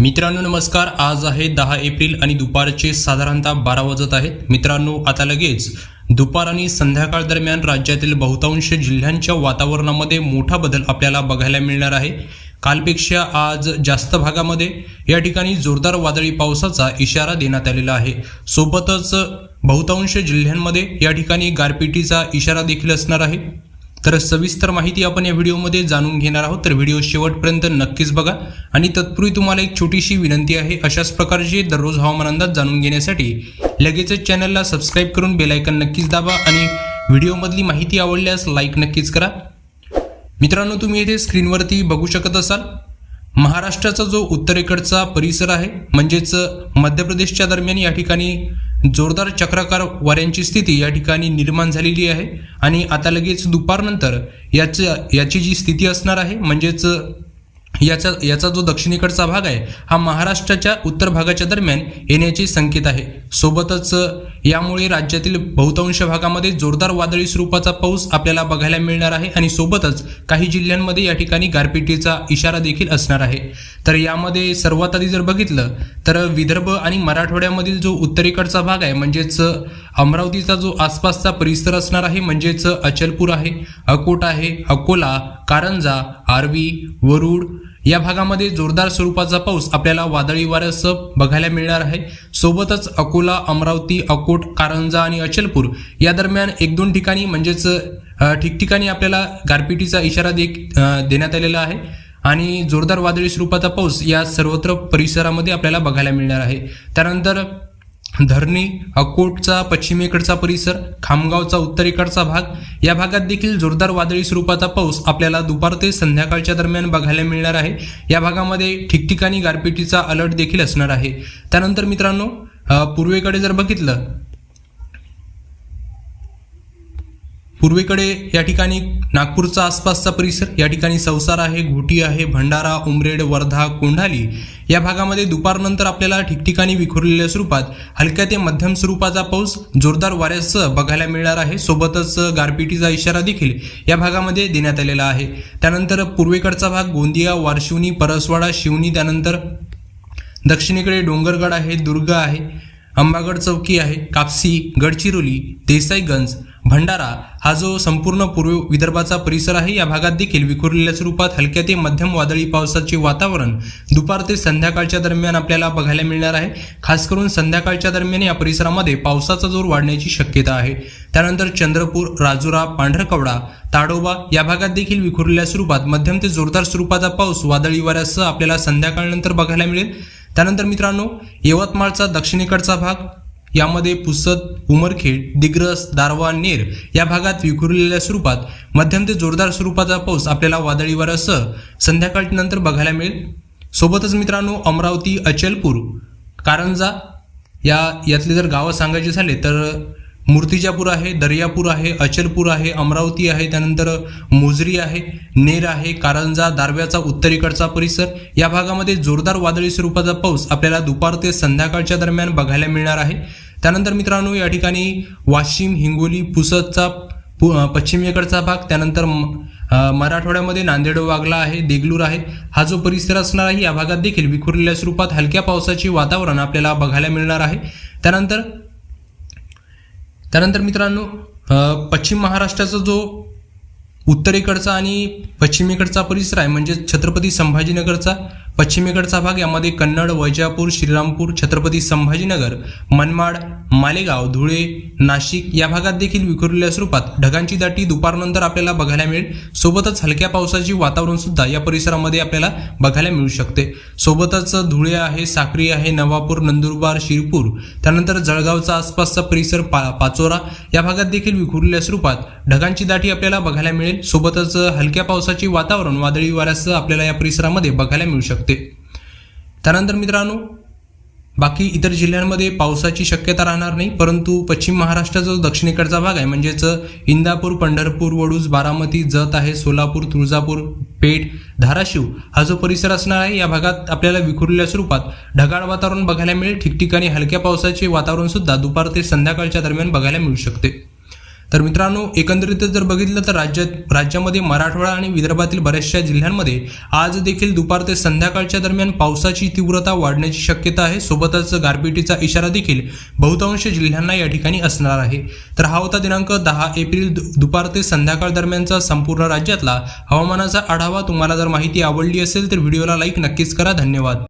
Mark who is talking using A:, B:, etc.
A: मित्रांनो नमस्कार. आज आहे दहा एप्रिल आणि दुपारचे साधारणतः बारा वाजत आहेत. मित्रांनो आता लगेच दुपार आणि संध्याकाळ दरम्यान राज्यातील बहुतांश जिल्ह्यांच्या वातावरणामध्ये मोठा बदल आपल्याला बघायला मिळणार आहे. कालपेक्षा आज जास्त भागामध्ये या ठिकाणी जोरदार वादळी पावसाचा इशारा देण्यात आलेला आहे. सोबतच बहुतांश जिल्ह्यांमध्ये या ठिकाणी गारपिटीचा इशारा देखील असणार आहे. तर सविस्तर माहिती आपण या व्हिडिओमध्ये जाणून घेणार आहोत. तर व्हिडिओ शेवटपर्यंत नक्कीच बघा. आणि तत्पूर्वी तुम्हाला एक छोटीशी विनंती आहे. अशाच प्रकारचे दररोज हवामान अंदाज जाणून घेण्यासाठी लगेचच चॅनलला सबस्क्राईब करून बेलायकन नक्कीच दाबा आणि व्हिडिओमधली माहिती आवडल्यास लाईक नक्कीच करा. मित्रांनो तुम्ही इथे स्क्रीनवरती बघू शकत असाल महाराष्ट्राचा जो उत्तरेकडचा परिसर आहे म्हणजेच मध्य प्रदेशच्या दरम्यान या ठिकाणी जोरदार चक्राकार वाऱ्यांची स्थिती या ठिकाणी निर्माण झालेली आहे. आणि आता लगेच दुपारनंतर याचं याची जी स्थिती असणार आहे म्हणजेच याचा याचा जो दक्षिणेकडचा भाग आहे हा महाराष्ट्राच्या उत्तर भागाच्या दरम्यान येण्याचे संकेत आहे. सोबतच यामुळे राज्यातील बहुतांश भागामध्ये जोरदार वादळी स्वरूपाचा पाऊस आपल्याला बघायला मिळणार आहे आणि सोबतच काही जिल्ह्यांमध्ये या ठिकाणी गारपिटीचा इशारा देखील असणार आहे. तर यामध्ये सर्वात आधी जर बघितलं तर विदर्भ आणि मराठवाड्यामधील जो उत्तरेकडचा भाग आहे म्हणजेच अमरावतीचा जो आसपासचा परिसर असणार आहे म्हणजेच अचलपूर आहे अकोट आहे अकोला कारंजा आर्वी वरुड या भागामध्ये जोरदार स्वरूपाचा पाऊस आपल्याला वादळी वाऱ्यासह बघायला मिळणार आहे. सोबतच अकोला अमरावती अकोट कारंजा आणि अचलपूर या दरम्यान एक दोन ठिकाणी म्हणजेच ठिकठिकाणी आपल्याला गारपिटीचा इशारा दे देण्यात आलेला आहे. आणि जोरदार वादळी स्वरूपाचा पाऊस या सर्वत्र परिसरामध्ये आपल्याला बघायला मिळणार आहे. त्यानंतर धरणी अकोटचा पश्चिमेकडचा परिसर खामगावचा उत्तरेकडचा भाग या भागात देखील जोरदार वादळी स्वरूपाचा पाऊस आपल्याला दुपार ते संध्याकाळच्या दरम्यान बघायला मिळणार आहे. या भागामध्ये ठिकठिकाणी गारपिटीचा अलर्ट देखील असणार आहे. त्यानंतर मित्रांनो पूर्वेकडे जर बघितलं पूर्वेकडे या ठिकाणी नागपूरचा आसपासचा परिसर या ठिकाणी संसार आहे घोटी आहे भंडारा उमरेड वर्धा कोंढाली. या भागामध्ये दुपारनंतर आपल्याला ठिकठिकाणी विखुरलेल्या स्वरूपात हलक्या ते मध्यम स्वरूपाचा पाऊस जोरदार वाऱ्यासह बघायला मिळणार आहे. सोबतच गारपिटीचा इशारा देखील या भागामध्ये देण्यात आलेला आहे. त्यानंतर पूर्वेकडचा भाग गोंदिया वारशिवनी परसवाडा शिवनी त्यानंतर दक्षिणेकडे डोंगरगड आहे दुर्ग आहे. अंबागड चौकी आहे कापसी गडचिरोली देसाईगंज भंडारा हा जो संपूर्ण पूर्व विदर्भाचा परिसर आहे या भागात देखील विखुरलेल्या स्वरूपात हलक्या ते मध्यम वादळी पावसाचे वातावरण दुपार ते संध्याकाळच्या दरम्यान आपल्याला बघायला मिळणार आहे. खास करून संध्याकाळच्या दरम्यान या परिसरामध्ये पावसाचा जोर वाढण्याची शक्यता आहे. त्यानंतर चंद्रपूर राजुरा पांढरकवडा ताडोबा या भागात देखील विखुरलेल्या स्वरूपात मध्यम ते जोरदार स्वरूपाचा पाऊस वादळी वाऱ्यासह आपल्याला संध्याकाळनंतर बघायला मिळेल. त्यानंतर मित्रांनो यवतमाळचा दक्षिणेकडचा भाग यामध्ये पुसद उमरखेड दिग्रस दारवा नेर या भागात विखुरलेल्या स्वरूपात मध्यम ते जोरदार स्वरूपाचा पाऊस आपल्याला वादळी वाऱ्यासह संध्याकाळनंतर बघायला मिळेल. सोबतच मित्रांनो अमरावती अचलपूर कारंजा या यातले जर गावं सांगायचे झाले तर मूर्तिजापूर आहे दर्यापूर आहे अचलपूर आहे अमरावती आहे त्यानंतर मोजरी आहे नेर आहे कारंजा दारव्याचा उत्तरेकडचा परिसर. या भागामध्ये जोरदार वादळी स्वरूपाचा पाऊस आपल्याला दुपार ते संध्याकाळच्या दरम्यान बघायला मिळणार आहे. त्यानंतर मित्रांनो या ठिकाणी वाशिम हिंगोली पुसदचा पु पश्चिमेकडचा भाग त्यानंतर म- मराठवाड्यामध्ये नांदेड वागला आहे देगलूर आहे. हा जो परिसर असणार आहे या भागात देखील विखुरलेल्या स्वरूपात हलक्या पावसाचे वातावरण आपल्याला बघायला मिळणार आहे. त्यानंतर त्यानंतर मित्रांनो पश्चिम महाराष्ट्राचा जो उत्तरेकडचा आणि पश्चिमेकडचा परिसर आहे म्हणजे छत्रपती संभाजीनगरचा पश्चिमेकडचा भाग यामध्ये कन्नड वैजापूर श्रीरामपूर छत्रपती संभाजीनगर मनमाड मालेगाव धुळे नाशिक या भागात देखील विखुरलेल्या स्वरूपात ढगांची दाटी दुपारनंतर आपल्याला बघायला मिळेल. सोबतच हलक्या पावसाची वातावरण सुद्धा या परिसरामध्ये आपल्याला बघायला मिळू शकते. सोबतच धुळे आहे साक्री आहे नवापूर नंदुरबार शिरपूर त्यानंतर जळगावचा आसपासचा परिसर पा पाचोरा या भागात देखील विखुरलेल्या स्वरूपात ढगांची दाटी आपल्याला बघायला मिळेल. सोबतच हलक्या पावसाचे वातावरण वादळी वाऱ्यासह आपल्याला या परिसरामध्ये बघायला मिळू शकते. त्यानंतर मित्रांनो बाकी इतर जिल्ह्यांमध्ये पावसाची शक्यता राहणार नाही परंतु पश्चिम महाराष्ट्राचा जो दक्षिणेकडचा भाग आहे म्हणजेच इंदापूर पंढरपूर वडूज बारामती जत आहे सोलापूर तुळजापूर पेठ धाराशिव हा जो परिसर असणार आहे या भागात आपल्याला विखुरलेल्या स्वरूपात ढगाळ वातावरण बघायला मिळेल. ठिकठिकाणी हलक्या पावसाचे वातावरण सुद्धा दुपार ते संध्याकाळच्या दरम्यान बघायला मिळू शकते. तर मित्रांनो एकंदरीतच जर बघितलं तर राज्यात राज्यामध्ये मराठवाडा आणि विदर्भातील बऱ्याचशा जिल्ह्यांमध्ये आज देखील दुपार ते संध्याकाळच्या दरम्यान पावसाची तीव्रता वाढण्याची शक्यता आहे. सोबतच गारपिटीचा इशारा देखील बहुतांश जिल्ह्यांना या ठिकाणी असणार आहे. तर हा होता दिनांक दहा एप्रिल दु- दुपार ते संध्याकाळ दरम्यानचा संपूर्ण राज्यातला हवामानाचा आढावा. तुम्हाला जर माहिती आवडली असेल तर व्हिडिओला लाईक नक्कीच करा. धन्यवाद.